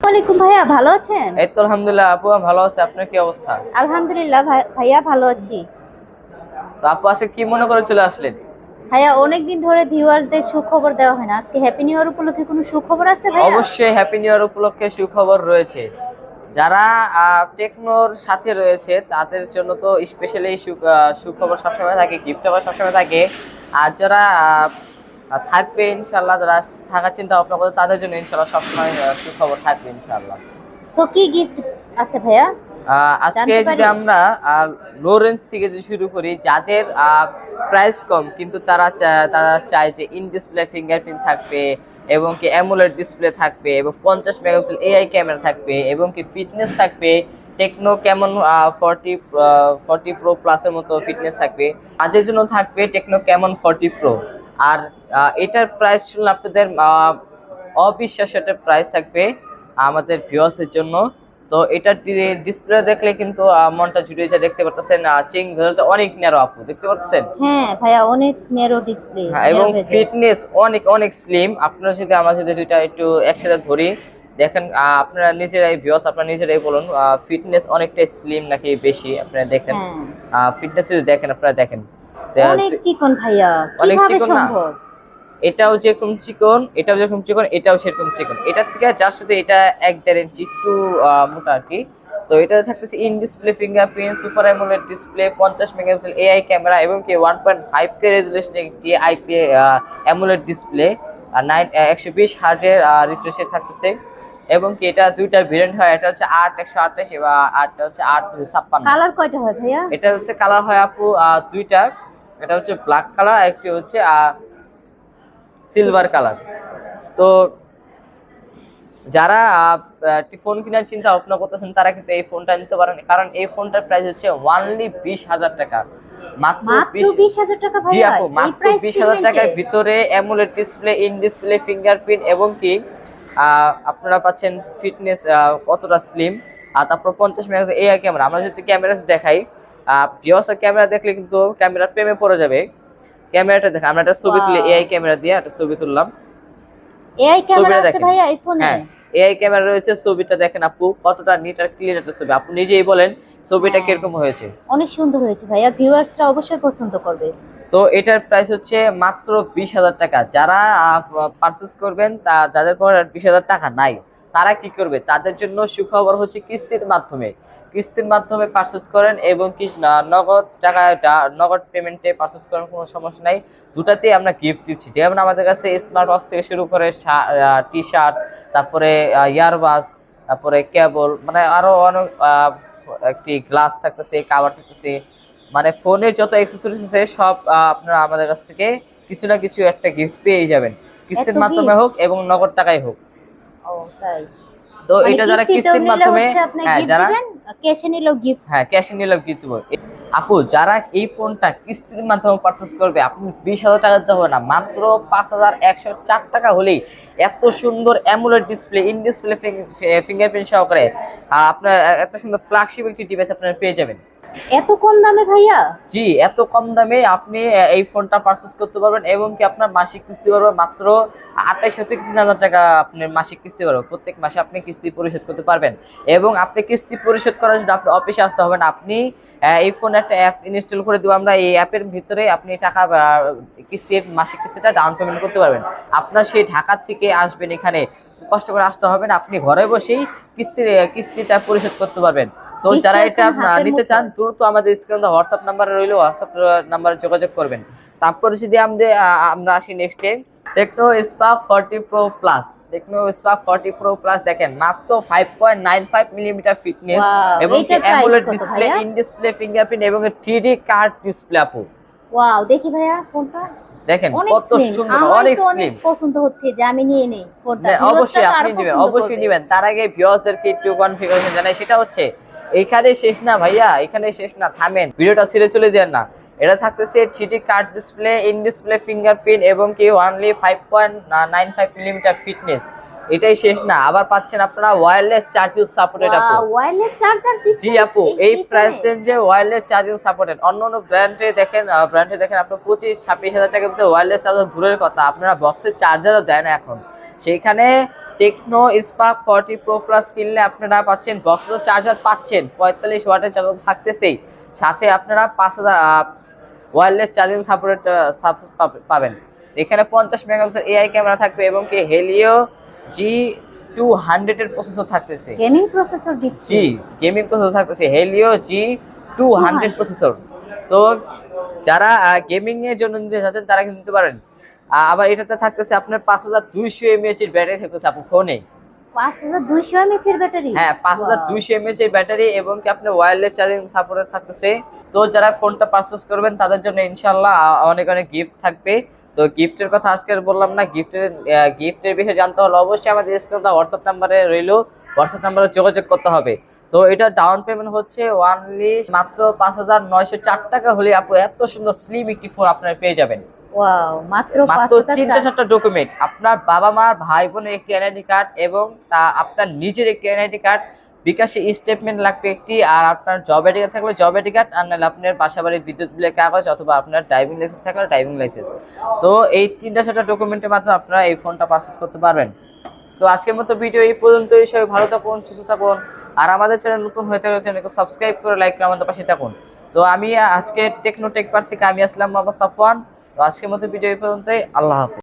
ভাইয়া ভালো আছেন? এই তো আলহামদুলিল্লাহ আপু ভালো আছে। আপনার কি অবস্থা? আলহামদুলিল্লাহ ভাইয়া ভালো আছি। তো আপু আজকে কি মনে করে চলে আসলেন? ভাইয়া অনেকদিন ধরে ভিউয়ার্সদের সুখবর দেওয়া হয় না। আজকে হ্যাপি নিউ ইয়ার উপলক্ষে কোনো সুখবর আছে ভাইয়া? অবশ্যই হ্যাপি নিউ ইয়ার উপলক্ষে সুখবর রয়েছে। যারা টেকনোর সাথে রয়েছে তাদের জন্য তো স্পেশালি সুখবর সবসময় থাকে গিফট সবসময় থাকে। আর যারা থাকবে ইনশাল্লাহ যারা থাকার চিন্তা ভাবনা করে তাদের জন্য ইনশাল্লাহ সবসময় সুখবর থাকবে ইনশাল্লাহ সো কি গিফট আছে ভাইয়া? আজকে যদি আমরা লো রেঞ্জ থেকে যদি শুরু করি যাদের প্রাইস কম কিন্তু তারা তারা চায় যে ইন ডিসপ্লে ফিঙ্গারপ্রিন্ট থাকবে এবং কি অ্যামুলেট ডিসপ্লে থাকবে এবং পঞ্চাশ মেগাপিক্সেল এআই ক্যামেরা থাকবে এবং কি ফিটনেস থাকবে টেকনো কেমন ফর্টি ফর্টি প্রো প্লাসের মতো ফিটনেস থাকবে আজের জন্য থাকবে টেকনো কেমন ফর্টি প্রো আর এটার প্রাইস শুনলে আপনাদের আহ, অবিশ্বাস্য একটা প্রাইস থাকবে আমাদের ভিউয়ার্সদের জন্য। তো এটার ডিসপ্লে দেখলে কিন্তু মনটা জুড়ে যায় দেখতে পারতেছেন চেং ভেজলটা অনেক ন্যারো আপু দেখতে পারতেছেন? হ্যাঁ ভাইয়া অনেক নেরো ডিসপ্লে হ্যাঁ, এবং ফিটনেস অনেক অনেক স্লিম আপনারা যদি আমরা যদি দুইটা একটু একসাথে ধরি দেখেন আহ, আপনারা নিজেরাই ভিউয়ার্স আপনারা নিজেরাই বলুন ফিটনেস অনেকটাই স্লিম নাকি বেশি আপনারা দেখেন। হ্যাঁ। ফিটনেস যদি দেখেন আপনারা দেখেন। অনেক চিকন ভাইয়া অনেক চিকন সম্ভব? এটাও যেরকম চিকন এটাও যেরকম চিকন এটাও সেরকম চিকন। এটার থেকে যার সাথে এটা এক দেড় ইঞ্চি একটু মোটা আর কি। তো এটা থাকতেছে in display fingerprint super AMOLED display পঞ্চাশ মেগাপিক্সেল এআই ক্যামেরা এবং কি one point five K resolution একটি আইপি অ্যামোলেড ডিসপ্লে আর নাইন একশো বিশ হার্টের রিফ্রেশে থাকতেছে। এবং কি এটা দুইটা ভেরিয়েন্ট হয় এটা হচ্ছে আট একশো আঠাশ এবং আটটা হচ্ছে আট ছাপ্পান্ন। কালার কয়টা হয় ভাইয়া? এটা হচ্ছে কালার হয় আপু দুইটা। এটা হচ্ছে ব্ল্যাক কালার একটি হচ্ছে সিলভার কালার তো যারা একটি ফোন কেনার চিন্তা ভাবনা করতেছেন তারা কিন্তু এই ফোনটা নিতে পারেন। কারণ এই ফোনটার প্রাইস হচ্ছে ওয়ানলি বিশ হাজার টাকা। মাত্র বিশ হাজার টাকা জি আপু মাত্র বিশ হাজার টাকার ভিতরে AMOLED display in display fingerprint এবং কি আহ, আপনারা পাচ্ছেন ফিটনেস কতটা স্লিম আর তারপর পঞ্চাশ মেগাপিক্সেল এআই ক্যামেরা আমরা যদি ক্যামেরা দেখাই ভিওস ক্যামেরা দেখলে কিন্তু ক্যামেরা প্রেমে পড়ে যাবে। ক্যামেরাটা দেখা আমরা একটা ছবি তুলি এআই ক্যামেরা দিয়ে একটা ছবি তুললাম। এআই ক্যামেরা আছে দেখেন। ভাইয়া এই ফোনে হ্যাঁ এআই ক্যামেরা রয়েছে ছবিটা দেখেন আপু কতটা নিট আর ক্লিয়ার একটা ছবি। আপনি নিজেই বলেন ছবিটা হ্যাঁ। কীরকম হয়েছে। অনেক সুন্দর হয়েছে ভাইয়া ভিউয়ার্সরা অবশ্যই পছন্দ করবে। তো এটার প্রাইস হচ্ছে মাত্র বিশ হাজার টাকা। যারা পারচেস করবেন তা যাদের পর বিশ হাজার টাকা নাই তারা কি করবে? তাদের জন্য সুখবর হচ্ছে কিস্তির মাধ্যমে। কিস্তির মাধ্যমে পারচেস করেন এবং কি নগদ টাকা নগদ পেমেন্টে পারচেস করেন কোনো সমস্যা নাই। দুটাতেই আমরা গিফট দিচ্ছি। যেমন আমাদের কাছে স্মার্ট ওয়াচ থেকে শুরু করে টি শার্ট তারপরে ইয়ারবাস তারপরে কেবল মানে আরও অনেক একটি গ্লাস থাকতেছে কাভার থাকতেছে। মানে ফোনের যত অ্যাক্সেসরিজ আছে সব আপনারা আমাদের কাছ থেকে কিছু না কিছু একটা গিফট পেয়ে যাবেন। কিস্তির মাধ্যমে হোক এবং নগদ টাকায় হোক। ও তাই। তো মানে এটা যারা কিস্তির মাধ্যমে হ্যাঁ যারা ক্যাশে নিলেও গিফট হ্যাঁ ক্যাশে নিলাম গিফট আপু যারা এই ফোনটা কিস্তির মাধ্যমে পারচেস করবে আপনি বিশ হাজার টাকা দিতে হবে না মাত্র পাঁচ হাজার একশো চার টাকা হলেই এত সুন্দর AMOLED display in display fingerprint সহকারে আপনার এত সুন্দর ফ্ল্যাগশিপ একটি ডিভাইস আপনার পেয়ে যাবেন। এত কম দামে ভাইয়া? জি, এত কম দামে আপনি এই ফোনটা পারচেস করতে পারবেন এবং কি আপনার মাসিক কিস্তি পারবেন মাত্র আঠাইশো থেকে তিন হাজার টাকা আপনি মাসিক কিস্তি পারবেন প্রত্যেক মাসে আপনি কিস্তি পরিশোধ করতে পারবেন এবং আপনি কিস্তি পরিশোধ করার জন্য আপনি অফিসে আসতে হবে না। আপনি এই ফোন একটা অ্যাপ ইনস্টল করে দেবো আমরা, এই অ্যাপের ভিতরে আপনি টাকা কিস্তির মাসিক কিস্তিটা ডাউন পেমেন্ট করতে পারবেন। আপনার সেই ঢাকা থেকে আসবেন এখানে, কষ্ট করে আসতে হবে না। আপনি ঘরে বসেই কিস্তির কিস্তিটা পরিশোধ করতে পারবেন। তো যারা এটা নিতে। চান দ্রুত আমাদের স্ক্রিনে হোয়াটসঅ্যাপ নাম্বার রইল হোয়াটসঅ্যাপ নাম্বারে যোগাযোগ করবেন। তারপরে যদি আমাদের আমরা আসি নেক্সটে Tecno Spark forty pro plus Tecno Spark forty pro plus দেখেন মাত্র five point nine five millimetre fitness এবং AMOLED display in display fingerprint এবং থ্রি কার্ড ডিসপ্লে আপু। ওয়াও দেখি ভাইয়া ফোনটা। দেখেন কত সুন্দর অনেক স্লিম পছন্দ হচ্ছে যে আমি নিয়ে নেই ফোনটা। হ্যাঁ, অবশ্যই আপনি নেবেন অবশ্যই। নেবেন। তার আগে ভিউয়ার্সদেরকে একটু কনফিগারেশন জানাই সেটা হচ্ছে এইখানে শেষ না ভাইয়া এখানে শেষ না থামেন। ভিডিওটা ছেড়ে চলে যান না। এটা থাকতেছে three D curved display in display fingerprint এবং কি only five point nine five millimetre fitness এটাই শেষ না। আবার পাচ্ছেন আপনারা ওয়্যারলেস চার্জিং সাপোর্টেড আপু। charger দিচ্ছে জি আপু এই প্রাইস রেঞ্জে ওয়্যারলেস চার্জিং সাপোর্টেড অন্য অন্য ব্র্যান্ডে দেখেন ব্র্যান্ডে দেখেন আপনার পঁচিশ ছাব্বিশ হাজার টাকার ভিতরে ওয়্যারলেস চার্জার দূরের কথা। আপনারা বক্সের চার্জারও দেন এখন। সেইখানে Tecno Spark forty pro plus কিনলে আপনারা পাচ্ছেন বক্স চার্জার পাচ্ছেন। পঁয়তাল্লিশ ওয়াটের চার্জার থাকতেছেই। সাথে আপনারা পাঁচ হাজার ওয়্যারলেস চার্জিং সাপোর্ট পাবেন। এখানে পঞ্চাশ মেগাপিক্সেল এআই ক্যামেরা থাকবে এবং কি হেলিও জি টু হান্ড্রেডের প্রসেসর থাকতেছে। গেমিং প্রসেসর দিচ্ছি। জি গেমিং প্রসেসর থাকতেছে। Helio G two hundred processor তো যারা গেমিং এর জন্য নিতে চাচ্ছেন তারা কিন্তু নিতে পারেন। আবার এটাতে থাকতেছে আপনার পাঁচ হাজার দুইশো এমএএচ এর ব্যাটারি থাকতেছে আপনার ফোনে। হ্যাঁ পাঁচ হাজার দুইশো এর ব্যাটারি এবং কি আপনার ওয়্যারলেস চার্জিং সাপোর্ট থাকতেছে। তো যারা ফোনটা পারচেস করবেন তাদের জন্য ইনশাল্লাহ অনেক অনেক গিফট থাকবে। তো গিফটের কথা আজকে বললাম না গিফটের গিফটের বিষয়ে জানতে হলে অবশ্যই আমাদের হোয়াটসঅ্যাপ নাম্বারে রইল। হোয়াটসঅ্যাপ নাম্বারে যোগাযোগ করতে হবে। তো এটা ডাউন পেমেন্ট হচ্ছে ওয়ানলি মাত্র পাঁচ হাজার নয়শো চার টাকা হলে আপু এত সুন্দর স্লিম একটি ফোন আপনারা পেয়ে যাবেন। ওয়াও মাত্র তিনটা চারটা ডকুমেন্ট আপনার বাবা মার ভাই বোনের একটি এনআইডি কার্ড এবং তা আপনার নিজের একটি এনআইডি কার্ড বিকাশে স্টেটমেন্ট লাগবে একটি আর আপনার জব আইডি কার্ড থাকলে জব আইডি কার্ড আর নাহলে আপনার বাসাবাড়ির বিদ্যুৎ বিলের কাগজ অথবা আপনার ড্রাইভিং লাইসেন্স থাকলে ড্রাইভিং লাইসেন্স তো এই তিনটা চারটা ডকুমেন্টের মাধ্যমে আপনারা এই ফোনটা পারচেস করতে পারবেন। তো আজকের মতো ভিডিও এই পর্যন্তই। সবাই ভালো থাকুন সুস্থ থাকুন। আর আমাদের চ্যানেল নতুন হয়ে থাকলে চ্যানেলকে সাবস্ক্রাইব করে লাইক করে আমাদের পাশে থাকুন। তো আমি আজকে টেকনো টেক পার থেকে আমি আসলাম মোহাম্মদ সাফওয়ান। তো আজকের মতো ভিডিও এই পর্যন্তই। আল্লাহ হাফিজ।